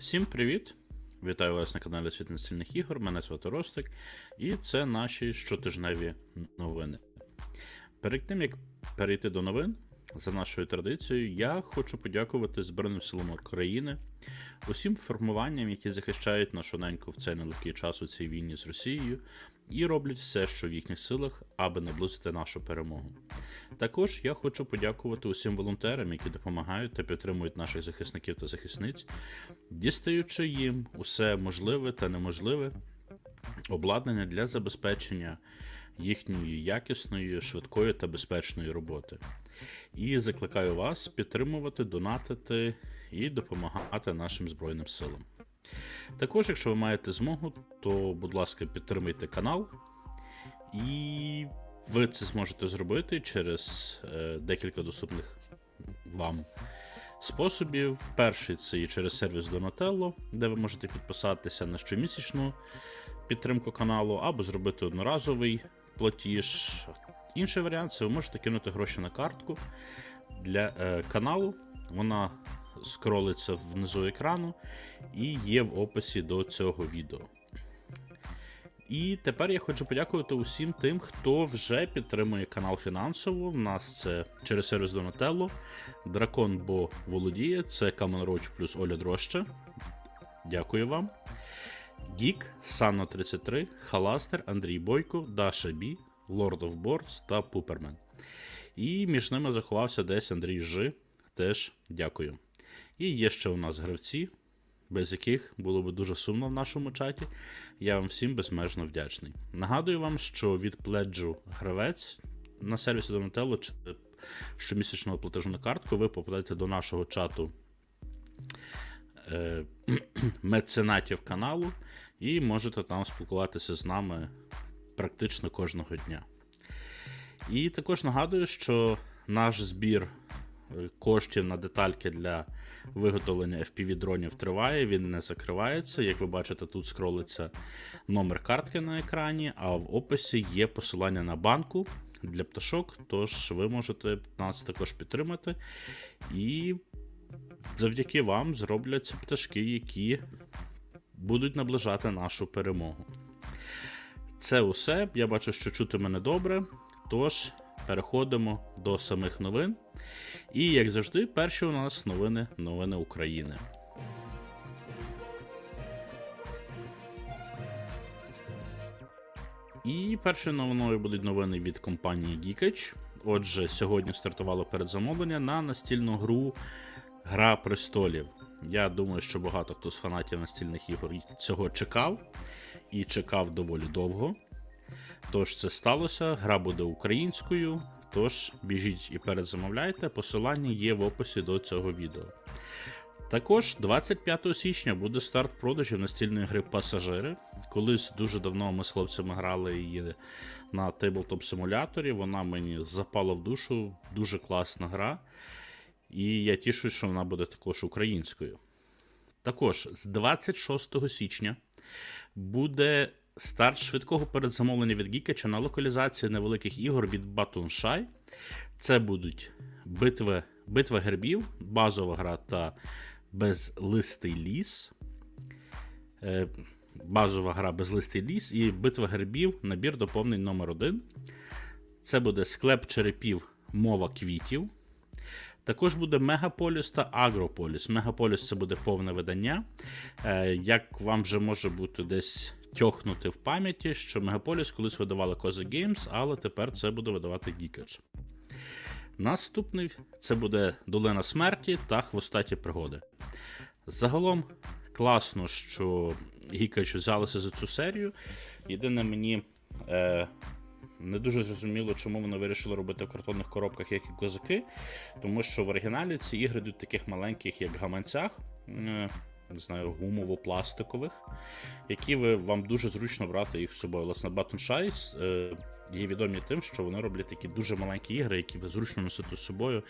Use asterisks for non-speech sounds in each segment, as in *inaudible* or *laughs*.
Всім привіт! Вітаю вас на каналі Світ настільних ігор. Мене звати Ростик, і це наші щотижневі новини. Перед тим як перейти до новин, за нашою традицією, я хочу подякувати Збройним силам України, усім формуванням, які захищають нашу неньку в цей нелегкий час у цій війні з Росією, і роблять все, що в їхніх силах, аби наблизити нашу перемогу. Також я хочу подякувати усім волонтерам, які допомагають та підтримують наших захисників та захисниць, дістаючи їм усе можливе та неможливе обладнання для забезпечення їхньої якісної, швидкої та безпечної роботи. І закликаю вас підтримувати, донатити і допомагати нашим Збройним силам. Також, якщо ви маєте змогу, то, будь ласка, підтримайте канал. І ви це зможете зробити через е, декілька доступних вам способів. Перший це і через сервіс Donatello, де ви можете підписатися на щомісячну підтримку каналу, або зробити одноразовий платіж. Інший варіант це ви можете кинути гроші на картку для е, каналу. Вона скролиться внизу екрану і є в описі до цього відео. І тепер я хочу подякувати усім тим, хто вже підтримує канал фінансово. У нас це через сервіс Donatello, Дракон Бо володіє, це Камен Роч плюс Оля Дроща. Дякую вам. Гік, Санно 33, Халастер, Андрій Бойко, Даша Бі, Lord of Boards та Пупермен. І між ними заховався десь Андрій Жи. Теж дякую. І є ще у нас гравці, без яких було б дуже сумно в нашому чаті. Я вам всім безмежно вдячний. Нагадую вам, що від пледжу гравець на сервісі Donatello чи щомісячного платежу на картку ви попадаєте до нашого чату е, *clears throat* меценатів каналу і можете там спілкуватися з нами практично кожного дня. І також нагадую, що наш збір е, коштів на детальки для виготовлення FPV-дронів триває, він не закривається. Як ви бачите, тут скролиться номер картки на екрані, а в описі є посилання на банку для пташок, тож ви можете нас також підтримати. І завдяки вам зробляться пташки, які будуть наближати нашу перемогу. Це усе. Я бачу, що чути мене добре. Тож переходимо до самих новин. І, як завжди, перші у нас новини новини України. І першою новиною будуть новини від компанії Geekage. Отже, сьогодні стартувало передзамовлення на настільну гру Гра престолів. Я думаю, що багато хто з фанатів настільних ігор цього чекав і чекав доволі довго. Тож це сталося. Гра буде українською. Тож біжіть і передзамовляйте. Посилання є в описі до цього відео. Також 25 січня буде старт продажів настільної гри Пасажири. Колись дуже давно ми з хлопцями грали її на Tabletop симуляторі. Вона мені запала в душу, дуже класна гра. І я тішусь, що вона буде також українською. Також з 26 січня буде старт швидкого передзамовлення від Гікача на локалізації невеликих ігор від Shy. Це будуть битви, битва гербів, базова гра та безлистий ліс. Е, Базова гра безлистий ліс і битва гербів, набір доповнень номер 1 Це буде склеп черепів, мова квітів. Також буде Мегаполіс та Агрополіс. Мегаполіс це буде повне видання. Е, Як вам вже може бути десь тьохнути в пам'яті, що Мегаполіс колись видавали Cozy Games, але тепер це буде видавати Geekage. Наступний це буде Долина смерті та Хвостаті пригоди. Загалом класно, що Geekage взялися за цю серію. Єдине мені. Е, не дуже зрозуміло, чому вони вирішили робити в картонних коробках, як і козаки. Тому що в оригіналі ці ігри йдуть таких маленьких, як гаманцях, е, не знаю, гумово-пластикових, які ви, вам дуже зручно брати їх з собою. Власне, Shy е, є відомі тим, що вони роблять такі дуже маленькі ігри, які зручно носити з собою.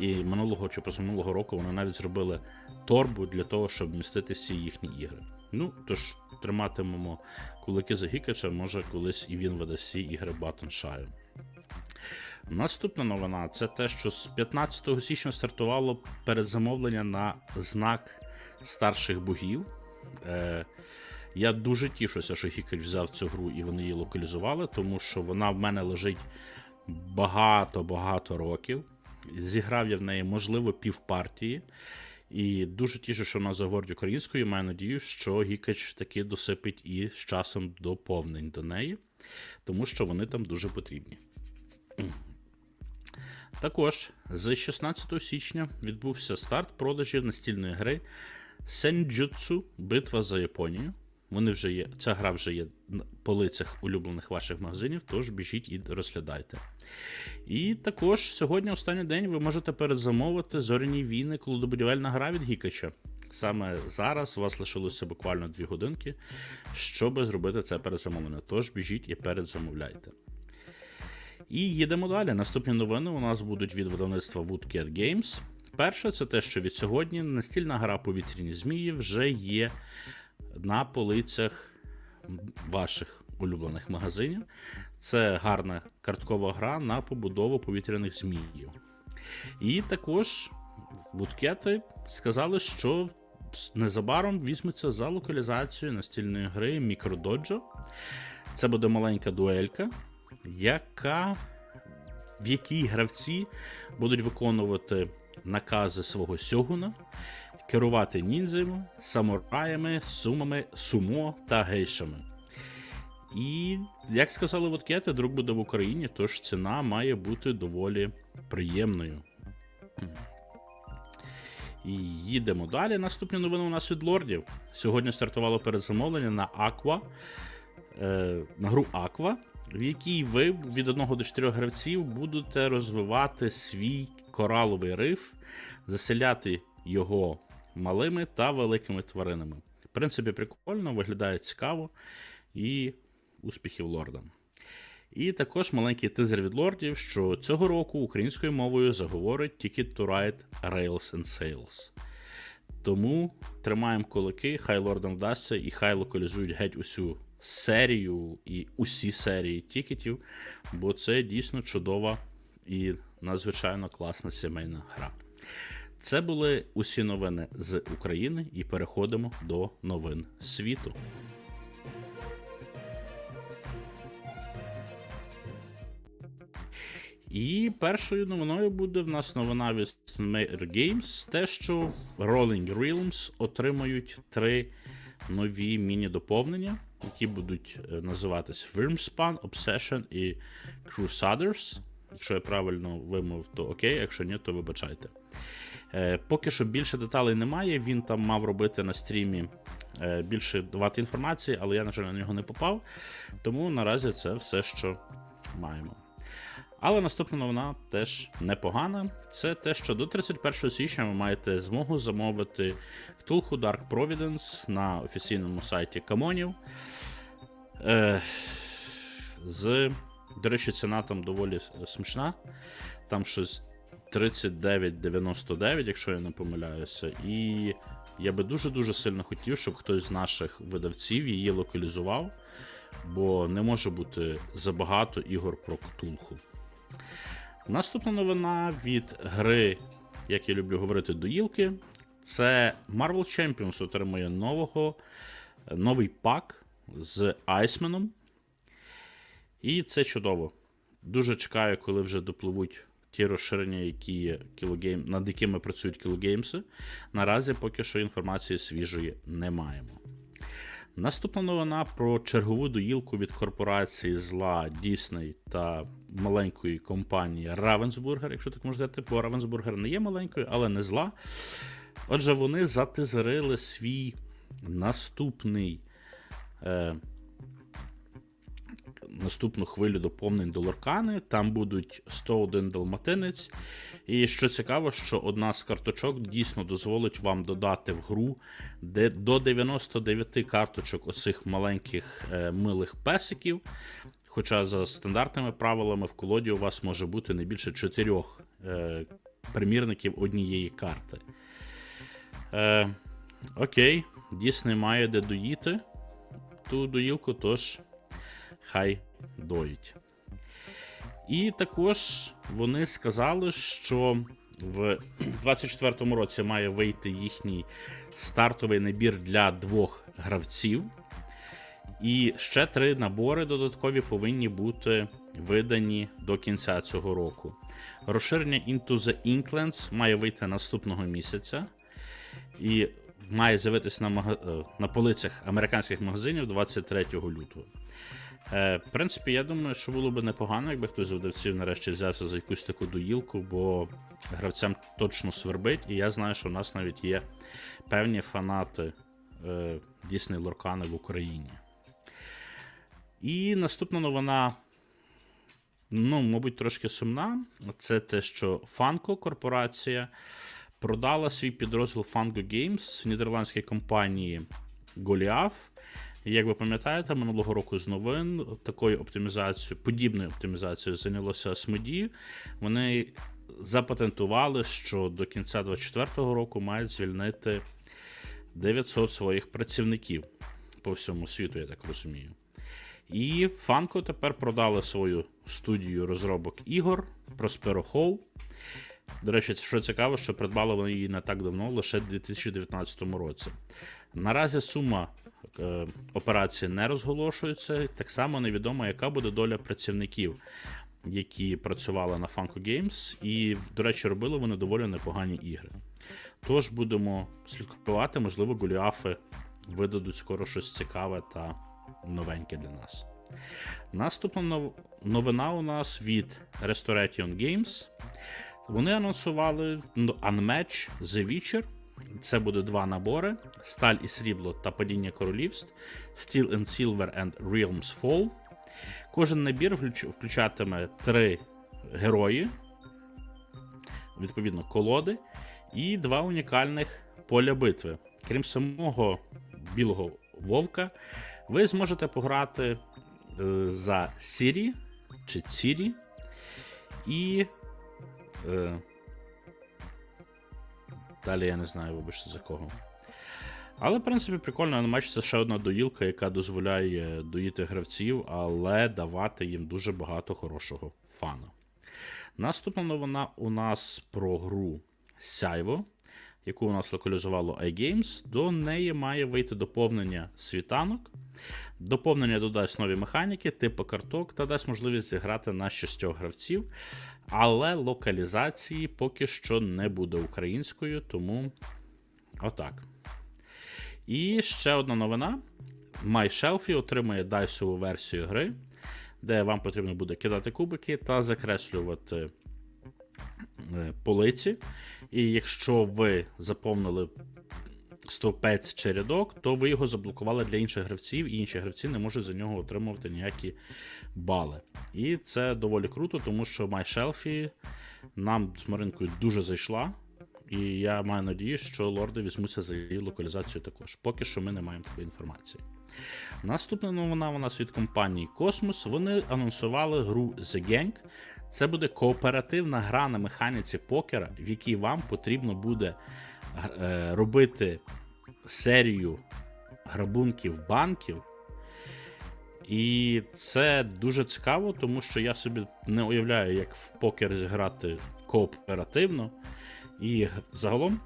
І минулого чи позаминулого року вони навіть зробили торбу для того, щоб містити всі їхні ігри. Ну, тож, триматимемо кулики за Гікача, може колись і він видасть всі ігри Батоншаю. Наступна новина це те, що з 15 січня стартувало передзамовлення на знак старших богів. Е, я дуже тішуся, що Гікач взяв цю гру і вони її локалізували, тому що вона в мене лежить багато-багато років. Зіграв я в неї, можливо, півпартії. І дуже тішу, що вона заговорить українською. Маю надію, що Гікач таки досипить і з часом доповнень до неї, тому що вони там дуже потрібні. Також з 16 січня відбувся старт продажів настільної гри Senjutsu Битва за Японію. Вони вже є, ця гра вже є на полицях улюблених ваших магазинів, тож біжіть і розглядайте. І також сьогодні, останній день, ви можете передзамовити зоряні війни, колодобудівельна гра від Гікача. Саме зараз у вас лишилося буквально 2 годинки, щоб зробити це передзамовлення. Тож біжіть і передзамовляйте. І їдемо далі. Наступні новини у нас будуть від видавництва Woodcat Games. Перше, це те, що від сьогодні настільна гра повітряні змії вже є на полицях ваших улюблених магазинів. Це гарна карткова гра на побудову повітряних зміїв. І також вудкети сказали, що незабаром візьмуться за локалізацію настільної гри Microdojo. Це буде маленька дуелька, яка, в якій гравці будуть виконувати накази свого сьогуна, керувати ніндзями, самураями, сумами, сумо та гейшами. І, як сказали водкети, друг буде в Україні, тож ціна має бути доволі приємною. І їдемо далі. Наступні новини у нас від лордів. Сьогодні стартувало передзамовлення на Aqua, е, на гру Aqua, в якій ви від 1 до 4 гравців будете розвивати свій кораловий риф, заселяти його малими та великими тваринами. В принципі, прикольно, виглядає цікаво і успіхів лордам. І також маленький тизер від лордів, що цього року українською мовою заговорить Ticket to Ride Rails and Sales. Тому тримаємо кулаки, хай лордам вдасться, і хай локалізують геть усю серію і усі серії тікетів, бо це дійсно чудова і надзвичайно класна сімейна гра. Це були усі новини з України, і переходимо до новин світу. І першою новиною буде в нас новина від Mayor Games, те, що Rolling Realms отримають три нові міні-доповнення, які будуть е, називатись Wormspan, Obsession і Crusaders. Якщо я правильно вимовив, то окей, якщо ні, то вибачайте. Е, Поки що більше деталей немає. Він там мав робити на стрімі е, більше давати інформації, але я, на жаль, на нього не попав. Тому наразі це все, що маємо. Але наступна новина теж непогана. Це те, що до 31 січня ви маєте змогу замовити Cthulhu Dark Providence на офіційному сайті Камонів. Е, з, До речі, ціна там доволі смішна. Там щось 39,99, якщо я не помиляюся. І я би дуже-дуже сильно хотів, щоб хтось з наших видавців її локалізував, бо не може бути забагато ігор про Ктулху. Наступна новина від гри, як я люблю говорити, доїлки. Це Marvel Champions отримує нового, новий пак з Айсменом. І це чудово. Дуже чекаю, коли вже допливуть ті розширення, які є кілогейм, над якими працюють кілогеймси. Наразі поки що інформації свіжої не маємо. Наступна новина про чергову доїлку від корпорації зла Disney та маленької компанії Ravensburger, якщо так можна сказати, бо Ravensburger не є маленькою, але не зла. Отже, вони затизерили свій наступний. Е, Наступну хвилю доповнень до Лоркани. Там будуть 101 далматинець. І що цікаво, що одна з карточок дійсно дозволить вам додати в гру де до 99 карточок оцих маленьких е, милих песиків. Хоча за стандартними правилами в колоді у вас може бути не більше 4 е, примірників однієї карти. Е, Окей, Дійсний має де доїти ту доїлку, тож хай доїть. І також вони сказали, що В 24-му році має вийти їхній стартовий набір для двох гравців. І ще три набори додаткові повинні бути видані до кінця цього року. Розширення Into the Inklands має вийти наступного місяця і має з'явитися на, мага... е, на полицях американських магазинів 23 лютого. Е, в принципі, я думаю, що було б непогано, якби хтось з видавців нарешті взявся за якусь таку доїлку, бо гравцям точно свербить, і я знаю, що в нас навіть є певні фанати е, Disney Лоркани в Україні. І наступна новина, ну, мабуть, трошки сумна. Це те, що Funko корпорація продала свій підрозділ Funko Games нідерландській компанії Goliath. Як ви пам'ятаєте, минулого року з новин такою оптимізацією, подібною оптимізацією зайнялося Asmodee. Вони запатентували, що до кінця 2024 року мають звільнити 900 своїх працівників по всьому світу, я так розумію. І Funko тепер продали свою студію розробок ігор Prospero Hall. До речі, що цікаво, що придбали вони її не так давно, лише в 2019 році. Наразі сума операції не розголошується, так само невідомо, яка буде доля працівників, які працювали на Funko Games, і, до речі, робили вони доволі непогані ігри. Тож будемо слідкувати, можливо, Голіафи видадуть скоро щось цікаве та новеньке для нас. Наступна новина у нас від Restoration Games. Вони анонсували ну, Unmatch The Witcher. Це буде два набори: Сталь і срібло та падіння королівств, Steel and Silver and Realms Fall. Кожен набір включатиме три герої, відповідно, колоди, і два унікальних поля битви. Крім самого білого вовка, ви зможете пограти е, за Сірі чи Цірі і. Е, далі я не знаю, вибачте за кого. Але, в принципі, прикольно, матч це ще одна доїлка, яка дозволяє доїти гравців, але давати їм дуже багато хорошого фану. Наступна новина у нас про гру Сяйво, яку у нас локалізувало iGames. До неї має вийти доповнення світанок. Доповнення додасть нові механіки, типу карток та дасть можливість зіграти на шістьох гравців. Але локалізації поки що не буде українською, тому отак. І ще одна новина: MyShelfie отримує дайсову версію гри, де вам потрібно буде кидати кубики та закреслювати е, полиці. І якщо ви заповнили стовпець чи рядок, то ви його заблокували для інших гравців, і інші гравці не можуть за нього отримувати ніякі бали. І це доволі круто, тому що MyShelfie нам з Маринкою дуже зайшла. І я маю надію, що лорди візьмуться за її локалізацію також. Поки що ми не маємо такої інформації. Наступна новина у нас від компанії Cosmos. Вони анонсували гру The Gang. Це буде кооперативна гра на механіці покера, в якій вам потрібно буде робити серію грабунків банків. І це дуже цікаво, тому що я собі не уявляю, як в покер зіграти кооперативно. І загалом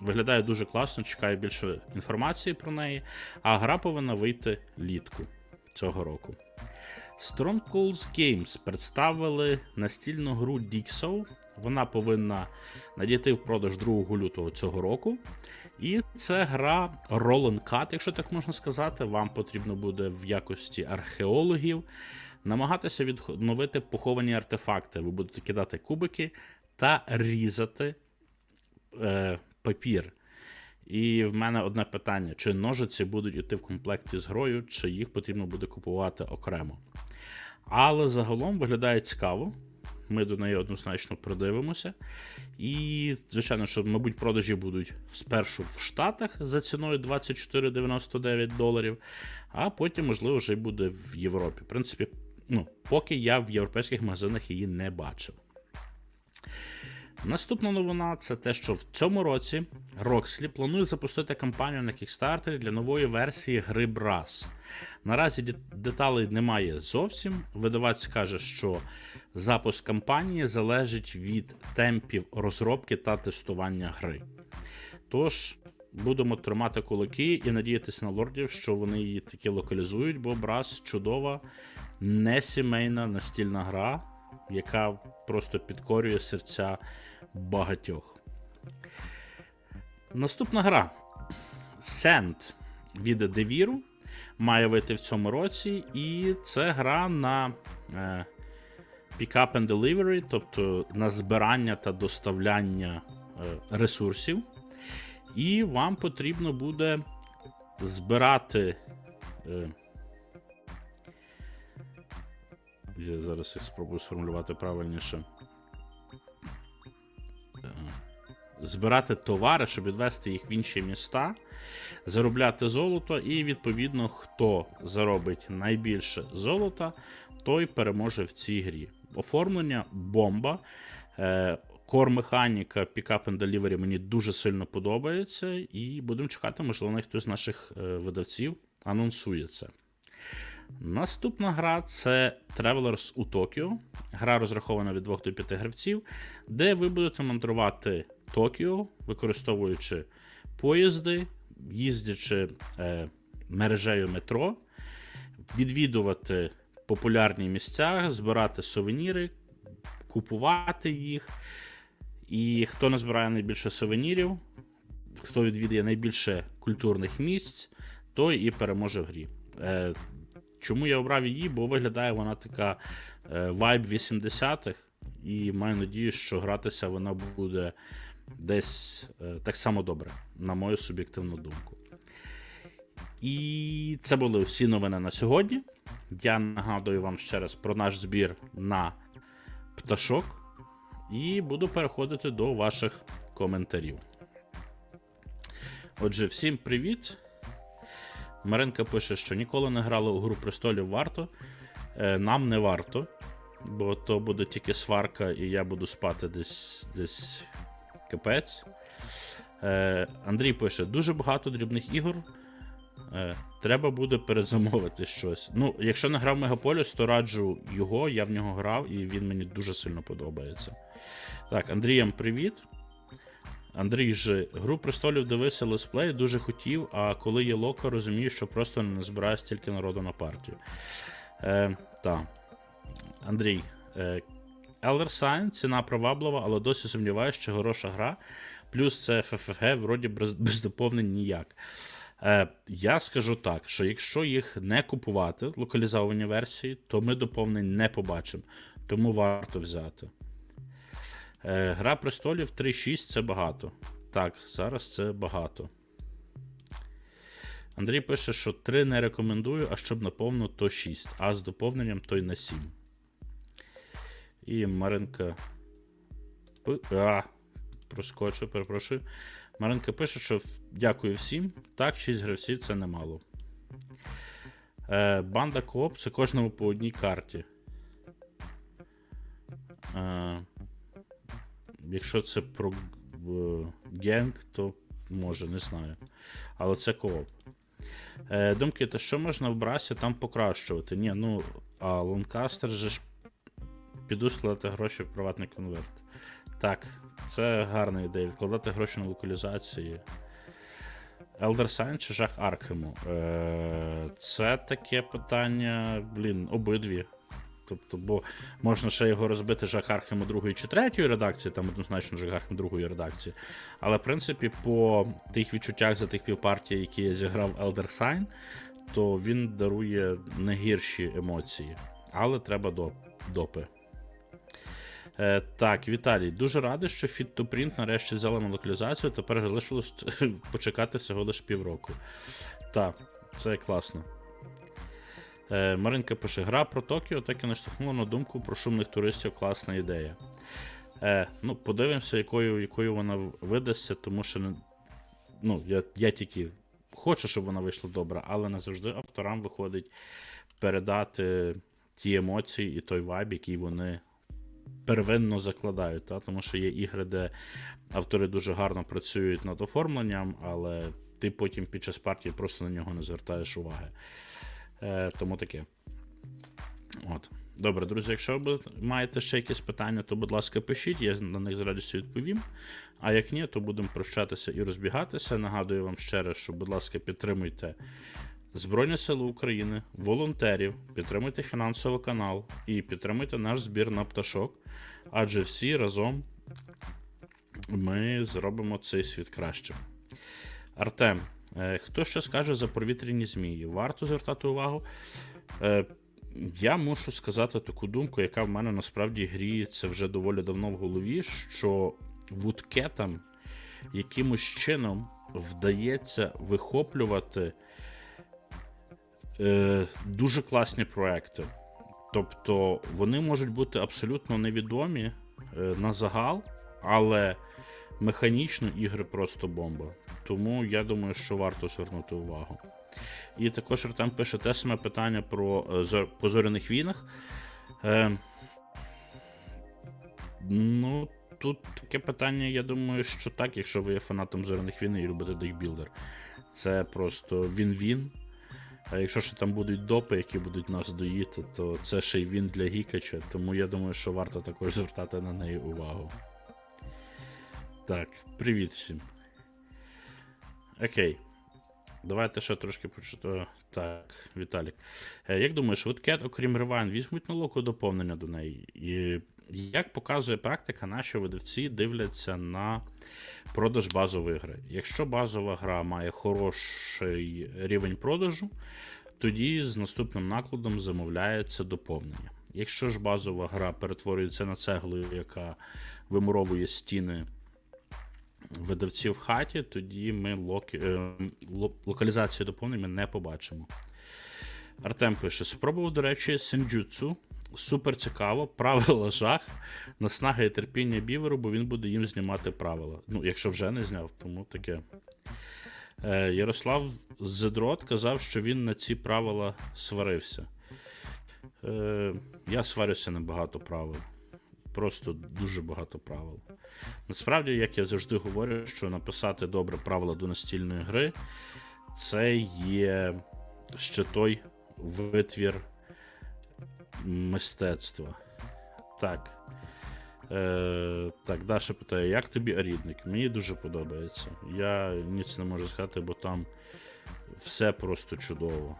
виглядає дуже класно, чекаю більше інформації про неї. А гра повинна вийти літку цього року. Strongholds Games представили настільну гру Dixo. Вона повинна надійти в продаж 2 лютого цього року. І це гра Roll and Cut, якщо так можна сказати. Вам потрібно буде в якості археологів намагатися відновити поховані артефакти. Ви будете кидати кубики та різати е, папір. І в мене одне питання: чи ножиці будуть йти в комплекті з грою, чи їх потрібно буде купувати окремо. Але загалом виглядає цікаво. Ми до неї однозначно придивимося. І, звичайно, що, мабуть, продажі будуть спершу в Штатах за ціною 24,99 доларів, а потім, можливо, вже й буде в Європі. В принципі, ну, поки я в європейських магазинах її не бачив. Наступна новина це те, що в цьому році Roxley планує запустити кампанію на Kickstarter для нової версії гри Brass. Наразі деталей немає зовсім. Видавець каже, що запуск кампанії залежить від темпів розробки та тестування гри. Тож будемо тримати кулаки і надіятися на лордів, що вони її таки локалізують, бо Brass чудова, не сімейна настільна гра, яка просто підкорює серця багатьох. Наступна гра Sand від Devir має вийти в цьому році, і це гра на е, Pick-up and Delivery, тобто на збирання та доставляння е, ресурсів. І вам потрібно буде збирати. Е, я зараз їх спробую сформулювати правильніше. Е, Збирати товари, щоб відвести їх в інші міста, заробляти золото, і відповідно, хто заробить найбільше золота, той переможе в цій грі. Оформлення бомба. Е, Кор-механіка Pickup and Delivery мені дуже сильно подобається, і будемо чекати, можливо, хтось з наших е, видавців анонсує це. Наступна гра це Travelers у Токіо. Гра розрахована від 2 до 5 гравців, де ви будете мандрувати Токіо, використовуючи поїзди, їздячи е, мережею метро, відвідувати популярні місця, збирати сувеніри, купувати їх. І хто назбирає найбільше сувенірів, хто відвідає найбільше культурних місць, той і переможе в грі. Чому я обрав її? Бо виглядає вона така е, вайб 80-х, і маю надію, що гратися вона буде десь е, так само добре, на мою суб'єктивну думку. І це були всі новини на сьогодні. Я нагадую вам ще раз про наш збір на пташок. І буду переходити до ваших коментарів. Отже, всім привіт. Маринка пише, що ніколи не грала у Гру престолів варто. Е, нам не варто, бо то буде тільки сварка, і я буду спати десь десь капець. Е, Андрій пише: дуже багато дрібних ігор. Е, треба буде перезамовити щось. Ну, якщо не грав Мегаполіс, то раджу його, я в нього грав, і він мені дуже сильно подобається. Так, Андріям привіт. Андрій же гру престолів дивився летсплей, дуже хотів, а коли є лока, розумію, що просто не збирає стільки народу на партію. Е, так. Андрій. Е, Elder Sign, ціна приваблива, але досі сумніваюся, що хороша гра. Плюс це ФФГ, вроді без, без доповнень ніяк. Е, я скажу так, що якщо їх не купувати, локалізовані версії, то ми доповнень не побачимо. Тому варто взяти. Е, Гра престолів 3.6 це багато. Так, зараз це багато. Андрій пише, що 3 не рекомендую, а щоб наповну, то 6, а з доповненням то й на 7. І Маринка. А, проскочу, перепрошую. Маринка пише, що дякую всім. Так, 6 гравців це немало. Е, банда Кооп це кожному по одній карті. Е, якщо це про е, генг, то може, не знаю. Але це кооп. Е, думки, та що можна в брасі там покращувати? Ні, ну, а Ланкастер же ж піду складати гроші в приватний конверт. Так, це гарна ідея. Відкладати гроші на локалізації. Elder Sign чи жах Аркхему? Е, це таке питання, блін, обидві. Тобто, бо можна ще його розбити жах Архему другої чи третьої редакції, там однозначно жах Архем другої редакції. Але, в принципі, по тих відчуттях за тих півпартій, які я зіграв Elder Sign, то він дарує не гірші емоції. Але треба доп, допи. Е, так, Віталій, дуже радий, що Fit to Print нарешті взяли на локалізацію. Тепер залишилось *laughs* почекати всього лише півроку. Так, це класно. Е, Маринка пише: гра про Токіо так і наштовхнула на думку про шумних туристів. Класна ідея. Е, ну, подивимося, якою, якою вона видасться, тому що не, ну, я, я тільки хочу, щоб вона вийшла добра, але не завжди авторам виходить передати ті емоції і той вайб, який вони первинно закладають, та? тому що є ігри, де автори дуже гарно працюють над оформленням, але ти потім під час партії просто на нього не звертаєш уваги. Е, тому таке. От. Добре, друзі, якщо ви маєте ще якісь питання, то, будь ласка, пишіть, я на них з радістю відповім. А як ні, то будемо прощатися і розбігатися. Нагадую вам ще раз, що, будь ласка, підтримуйте Збройні Сили України, волонтерів, підтримуйте фінансово канал і підтримуйте наш збір на пташок. Адже всі разом ми зробимо цей світ кращим. Артем, хто що скаже за провітряні змії? Варто звертати увагу. Е, я мушу сказати таку думку, яка в мене насправді гріється вже доволі давно в голові, що вудкетам якимось чином вдається вихоплювати е, дуже класні проекти. Тобто вони можуть бути абсолютно невідомі е, на загал, але механічно ігри просто бомба. Тому я думаю, що варто звернути увагу. І також Артем пише те саме питання про е, по зоряних війнах. Е, ну, тут таке питання, я думаю, що так, якщо ви є фанатом зоряних війн і любите декбілдер. Це просто він-він. А якщо ще там будуть допи, які будуть нас доїти, то це ще й він для гікача. Тому я думаю, що варто також звертати на неї увагу. Так, привіт всім. Окей. Давайте ще трошки почитаю. Так, Віталік. Е, Як думаєш, Woodcat, окрім Rewind, візьмуть на локу доповнення до неї? І як показує практика, наші видавці дивляться на продаж базової гри. Якщо базова гра має хороший рівень продажу, тоді з наступним накладом замовляється доповнення. Якщо ж базова гра перетворюється на цеглу, яка вимуровує стіни видавців в хаті, тоді ми локи, е, локалізацію доповнень не побачимо. Артем пише: спробував, до речі, сенджутсу. Супер цікаво, правила *laughs* жах, наснаги і терпіння біверу, бо він буде їм знімати правила. Ну, якщо вже не зняв, тому таке. Е, Ярослав Зедрот казав, що він на ці правила сварився. Е, я сварюся на багато правил. Просто дуже багато правил. Насправді, як я завжди говорю, що написати добре правила до настільної гри це є ще той витвір мистецтва. Так. Е, так, Даша питає, як тобі Арідник? Мені дуже подобається. Я ніц не можу сказати, бо там все просто чудово.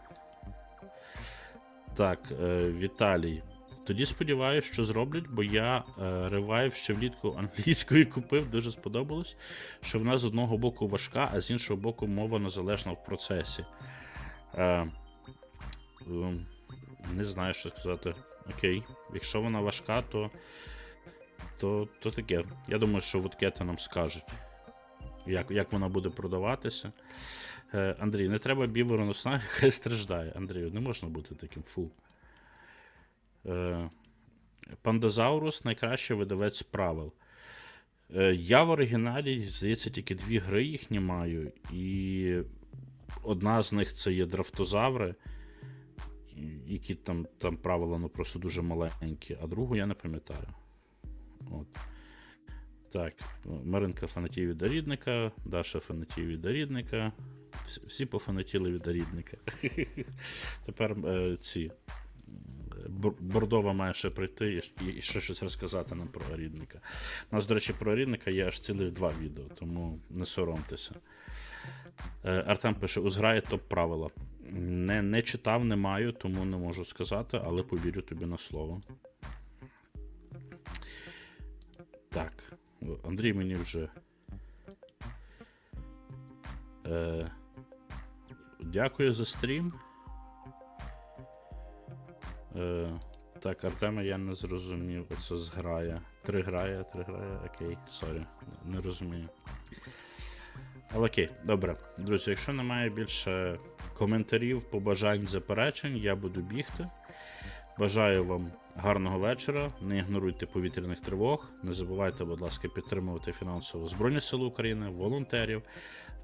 Так, е, Віталій. Тоді сподіваюся, що зроблять, бо я е, ревайв ще влітку англійської *laughs* купив, дуже сподобалось, що вона з одного боку важка, а з іншого боку мова незалежна в процесі. Е, е, не знаю, що сказати. Окей. Якщо вона важка, то, то, то таке. Я думаю, що вудкети нам скажуть, як, як вона буде продаватися. Е, Андрій, не треба біверу на *laughs* хай страждає. Андрію, не можна бути таким фу. Е, Пандазаурус найкращий видавець правил. Е, Я в оригіналі, здається, тільки дві гри їхні маю, і одна з них це є драфтозаври, які там, там правила ну, просто дуже маленькі, а другу я не пам'ятаю. От. Так, Маринка фанатів від Дарідника, Даша фанатів від Дарідника. Всі, пофанатіли від Дарідника. *laughs* Тепер е, ці. Бор- Бордова має ще прийти і, ще щось розказати нам про Арідника. У нас, до речі, про Арідника є аж цілих два відео, тому не соромтеся. Е, Артем пише: узграє топ правила. Не, не читав, не маю, тому не можу сказати, але повірю тобі на слово. Так. Андрій мені вже. Е, дякую за стрім. Е, так, Артема я не зрозумів, оце зграє. Три грає, три грає, окей, сорі, не розумію. Але окей, добре. Друзі, якщо немає більше коментарів, побажань, заперечень, я буду бігти. Бажаю вам гарного вечора. Не ігноруйте повітряних тривог. Не забувайте, будь ласка, підтримувати фінансово Збройні Сили України, волонтерів,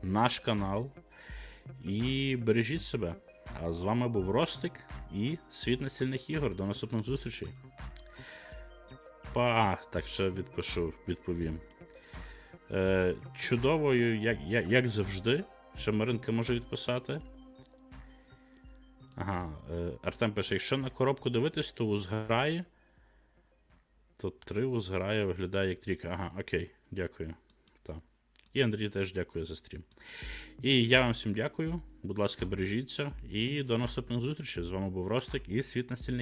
наш канал. І бережіть себе. А з вами був Ростик і Світ настільних ігор. До наступних зустрічей. Опа, а, так ще відпишу, відповім. Е, чудовою, як, як, як завжди. Ще Маринка може відписати. Ага, е, Артем пише, якщо на коробку дивитись, то узграє. То три узграє виглядає як трійка. Ага, окей, дякую. І Андрій теж дякую за стрім. І я вам всім дякую. Будь ласка, бережіться. І до наступних зустрічей. З вами був Ростик і світ настільних